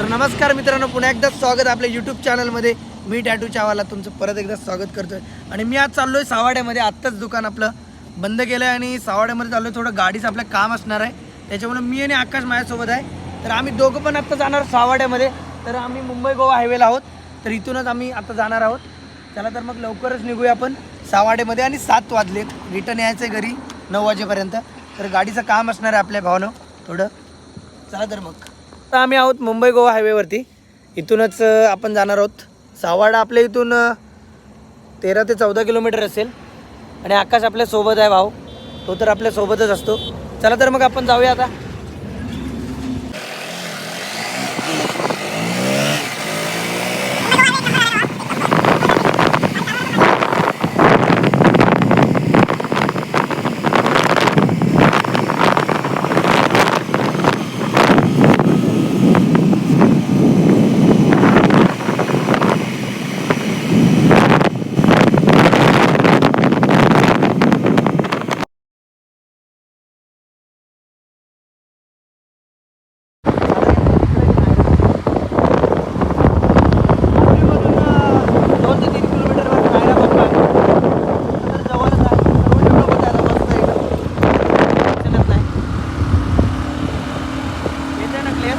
तर नमस्कार मित्रांनो पुन्हा एकदा स्वागत आपल्या यूट्यूब चॅनलमध्ये मी टॅटू चावाला तुमचं परत एकदा स्वागत करतोय. आणि मी आज चाललोय सावाड्यामध्ये. आत्ताच दुकान आपलं बंद केलं आहे आणि सावाड्यामध्ये चाललोय. थोडं गाडीचं आपलं काम असणार आहे. त्याच्यामुळे मी आणि आकाश माझ्यासोबत आहे. तर आम्ही दोघं पण आत्ता जाणार सावाड्यामध्ये. तर आम्ही मुंबई गोवा हायवेला आहोत. तर इथूनच आम्ही आता जाणार आहोत. चला तर मग लवकरच निघूया आपण सावाड्यामध्ये. आणि सात वाजले. रिटर्न यायचं आहे घरी नऊ वाजेपर्यंत. तर गाडीचं काम असणार आहे आपल्या भावानं. थोडं. चला तर मग. आत्ता आम्ही आहोत मुंबई गोवा हायवेवरती. इथूनच आपण जाणार आहोत. सावाडा आपल्या इथून तेरा ते चौदा किलोमीटर असेल. आणि आकाश आपल्यासोबत आहे भाऊ. तो तर आपल्यासोबतच असतो. चला तर मग आपण जाऊया आता दोन ते तीन किलोमीटरवर जायला बघतो आहे. तर जवळच आहे. सर्व डेव्हलपच आहे आता मस्त एकदम. टेन्शनच नाही. येतंय ना clear?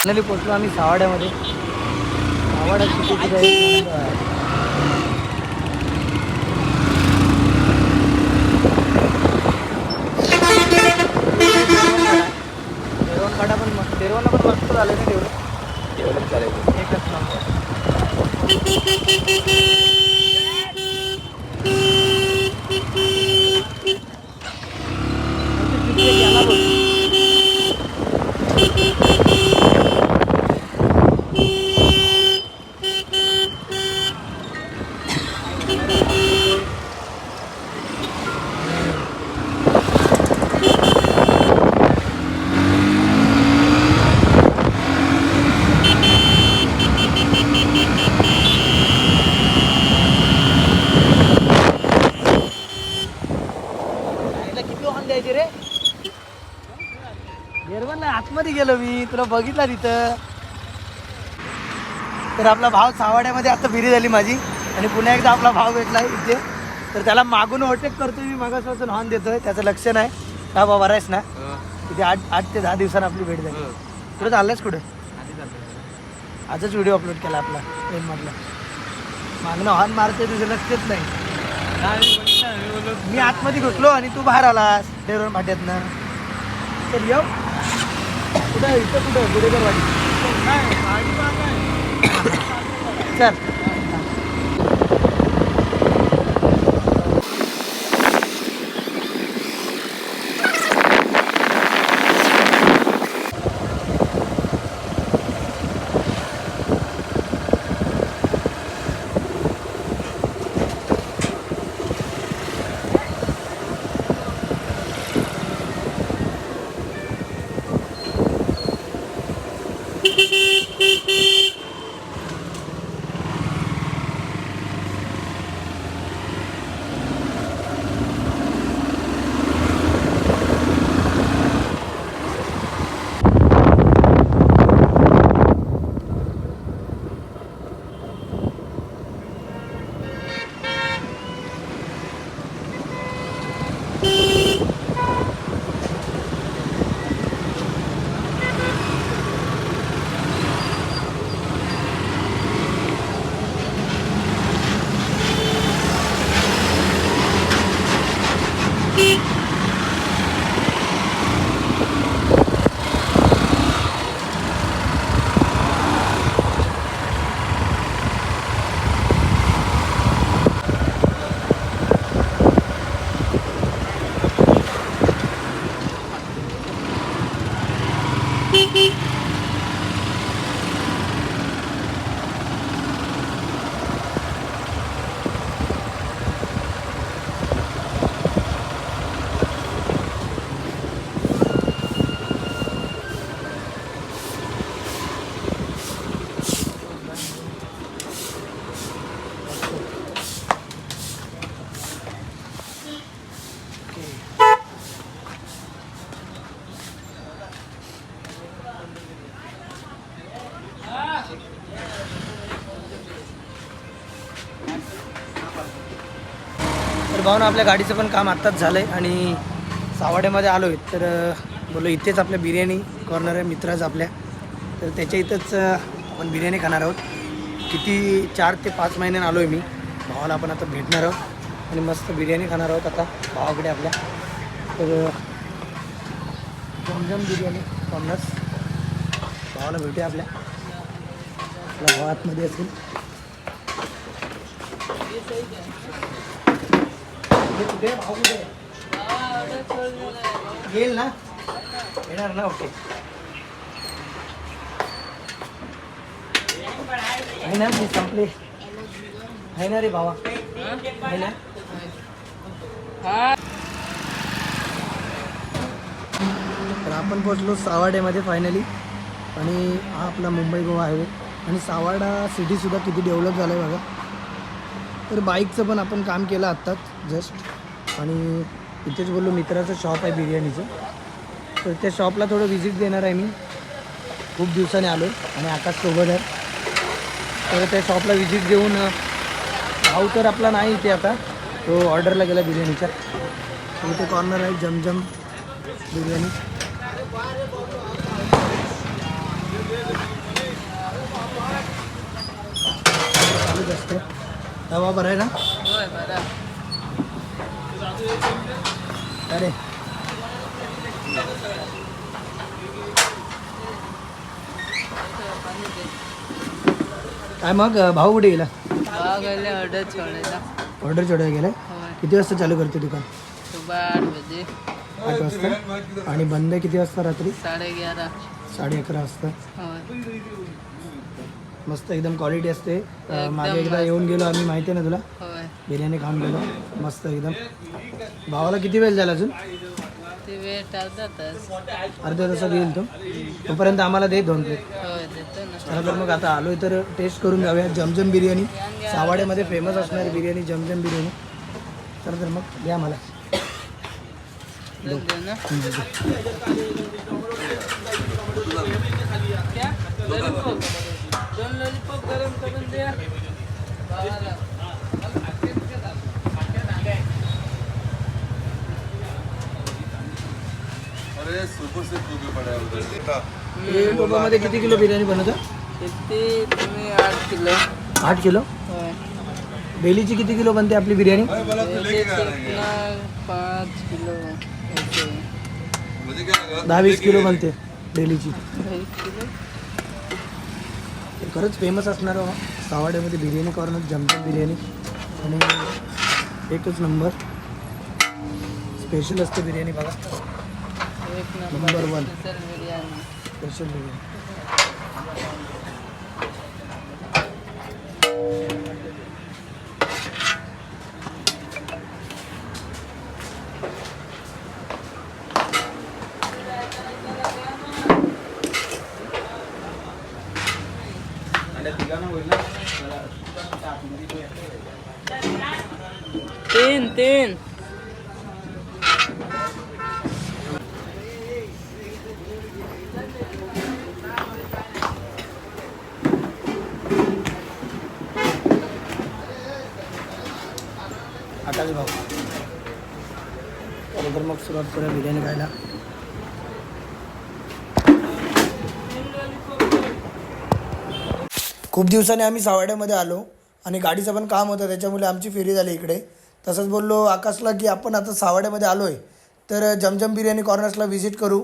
फायनली पोचलो आम्ही सावाड्यामध्ये. सावाड्यात किती तिथे एक काढा पण मग तेरवणला पण मस्त झालं ना तेवढं. एकच नंबर किती एक येणार होती. यायला किती वाहन द्यायचे रे आतमध्ये गेलो मी तुला बघितला तिथं. तर आपला भाव सावाड्यामध्ये आता फिरी झाली माझी. आणि पुन्हा एकदा आपला भाव भेटला इथे. तर त्याला मागून ओव्हरटेक करतोय मी मागासपासून हॉर्न देतोय. त्याचं लक्ष नाही. का बाबा बरायस ना? तिथे आठ आठ ते दहा दिवसांनी आपली भेट झाली. कुठे चाललंयस कुठे? आजच व्हिडिओ अपलोड केला आपला ट्रेनमधला मागणं हॉर्न मारतोय तुझं लक्षच नाही. मी आतमध्ये घुसलो आणि तू बाहेर आलास डेरोन भाट्यातनं तर येऊ कुठं? इथं कुठं आहे? गुडेकर वाडी चल पाहून आपल्या गाडीचं पण काम आत्ताच झालं आहे आणि सावाड्यामध्ये आलो आहे तर बोलो बोललो इथेच आपल्या बिर्याणी कॉर्नर आहे मित्रच आपल्या. तर त्याच्या इथंच आपण बिर्याणी खाणार आहोत. किती चार ते पाच महिन्यानं आलो आहे मी. भावाला आपण आता भेटणार आहोत आणि मस्त बिर्याणी खाणार आहोत आता भावाकडे आपल्या. तर जमजम बिर्याणी कॉर्नर्स भावाला भेटूया आपल्या. आपल्या भाव आतमध्ये असेल. हे कुठे आहे? भाऊ कुठे आहे? येईल ना? येणार ना ओके. आहे ना मी संपले. आहे ना रे भावा? आहे ना? तर आपण पोचलो सावाड्यामध्ये फायनली आणि हा आपला मुंबई गोवा हायवे आणि सावाडा सिटीसुद्धा किती डेव्हलप झालं आहे बघा. तर बाईकचं पण आपण काम केलं आत्ताच. जस्ट. आणि इथेच बोललो मित्राचं शॉप आहे बिर्याणीचं. तर त्या शॉपला थोडं व्हिजिट देणार आहे मी. खूप दिवसाने आलो आणि आकाश सोबत आहे. तर त्या शॉपला व्हिजिट देऊन भाऊ तर आपला नाही इथे आता. तो ऑर्डरला गेला बिर्याणीच्या इथे कॉर्नर आहे जमजम बिर्याणी. चालूच असते तवा बरं आहे ना अरे. काय मग भाऊ कुठे गेला? गेले ऑर्डर चढायला गेलाय होय. किती वाजता चालू करते दुकान? आठ बजे. आठ वाजता? आणि बंद किती वाजता रात्री? साडे ग्यारह साडे अकरा वाजता. मस्त एकदम क्वालिटी असते. मागे एकदा. येऊन गेलो आम्ही माहिती आहे ना तुला? बिर्याणी खाऊन गेलो. मस्त एकदम. भावाला किती वेळ झाला अजून? ते अर्धा तास. अर्ध्या तासात येईल तो. तोपर्यंत आम्हाला दे दोन प्लेट होय देतो ना. चला तर मग आता आलोय तर टेस्ट करून जाऊया. जमजम बिर्याणी. सावाड्यामध्ये फेमस असणारी बिर्याणी जमजम बिर्याणी. चला तर मग द्या मला. ना. दोन लॉलीपॉप गरम करून द्या. भावाला. अरे सुपर से खूबी पड़ा है उधर हे टोपामध्ये किती किलो बिर्याणी बनवतं? किती? तुम्ही आठ किलो. आठ किलो? डेलीची किती किलो बनते आपली बिर्याणी? पाच किलो लगा दहा वीस किलो बनते किलो. खरंच फेमस असणार हो. सावाड्यामध्ये बिर्याणी कॉर्नर जमजम बिर्याणी. आणि एकच नंबर स्पेशल असते बिर्याणी बघा. एक Number number one. Special biryani special biryani सुरुवात करूया बिर्याणी खायला. खूप दिवसांनी आम्ही सावाड्यामध्ये आलो आणि गाडीचं पण काम होतं त्याच्यामुळे आमची फेरी झाली इकडे. तसंच बोललो आकाशला की आपण आता सावाड्यामध्ये आलो आहे तर जमजम बिर्याणी कॉर्नर्सला व्हिजिट करू.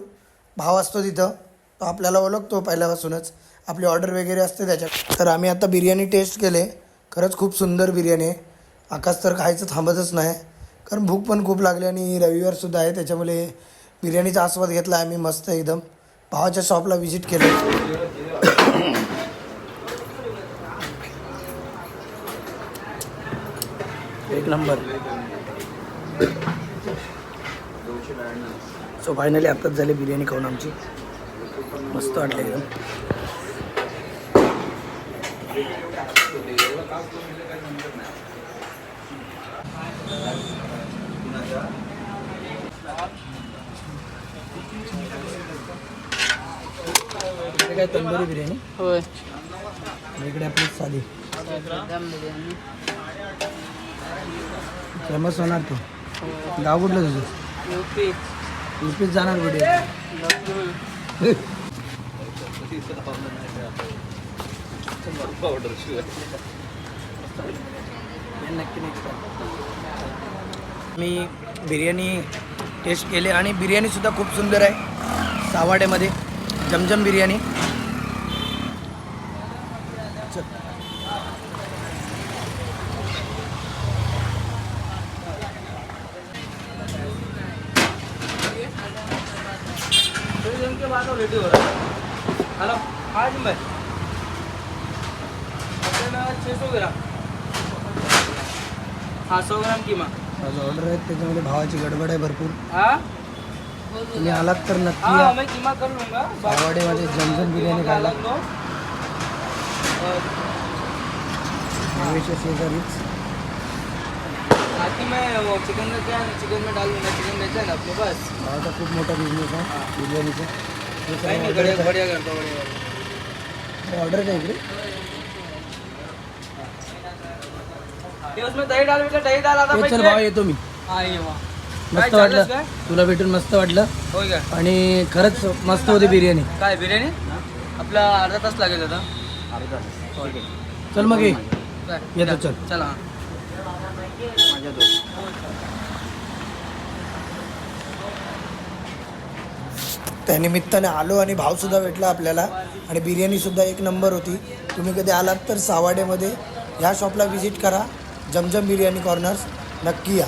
भाव असतो तिथं. तो आपल्याला ओळखतो पहिल्यापासूनच. आपली ऑर्डर वगैरे असते त्याच्यात. तर आम्ही आता बिर्याणी टेस्ट केले. खरंच खूप सुंदर बिर्याणी आहे. आकाश तर खायचं थांबतच नाही. कारण भूक पण खूप लागली आणि रविवारसुद्धा आहे त्याच्यामुळे बिर्याणीचा आस्वाद घेतला आम्ही मस्त एकदम. भावाच्या शॉपला व्हिजिट केलं. एक नंबर. सो फायनली आत्ताच झाली बिर्याणी खाऊन आमची. मस्त वाटलं एकदम. काय तंदुरी बिर्याणी? होय. इकडे आपली साधी. दम बिर्याणी फेमस होणार तो गाव कुठलं तुझं? युपी युपीत जाणार कुठे? लखनऊ नक्की नेक्स्ट मी बिर्याणी टेस्ट केले आणि बिर्याणीसुद्धा खूप सुंदर आहे. सावाड्यामध्ये. जमजम बिर्याणी चल. हेलो हाँ जी सौ ग्राम हा सौ ग्राम कीमा माझं ऑर्डर आहेत त्याच्यामध्ये भावाची गडबड आहे भरपूर हा तुम्ही आलात तर नक्की हाँ या मैं कीमा कर लूँगा। सावाड्यामध्ये जमजम बिर्याणी खायला अलग दो और हवेच्या शेजारीच बाकी मैं वो चिकन में क्या चिकन में डाल दूँगा चिकन रहता है ना अपने पास। भावाचा खूप मोठा बिझनेस आहे बिर्याणीचा हे। नहीं नहीं सगळं बढ़िया order बढ़िया करता बढ़िया करता आहे. ऑर्डर आहे इकडे ये उसमें दही डाल बेटा दही डाल आधा ते चल पैकेट भाव येतो मी। हाँ ये वहाँ। मस्त काय वाटलं. काय? तुला भेटून मस्त वाटलं. हो आणि खरंच मस्त होती बिर्याणी. काय बिर्याणी? आपला अर्धा तास लागेल आता. चल मग ये. काय? येतो चल. चला. हा. त्यानिमित्ताने आलो आणि भावसुद्धा भेटला आपल्याला. आणि बिर्याणीसुद्धा एक नंबर होती. तुम्ही कधी आलात तर सावाडेमध्ये ह्या शॉपला व्हिजिट करा. जमजम बिर्याणी कॉर्नर्स नक्की या.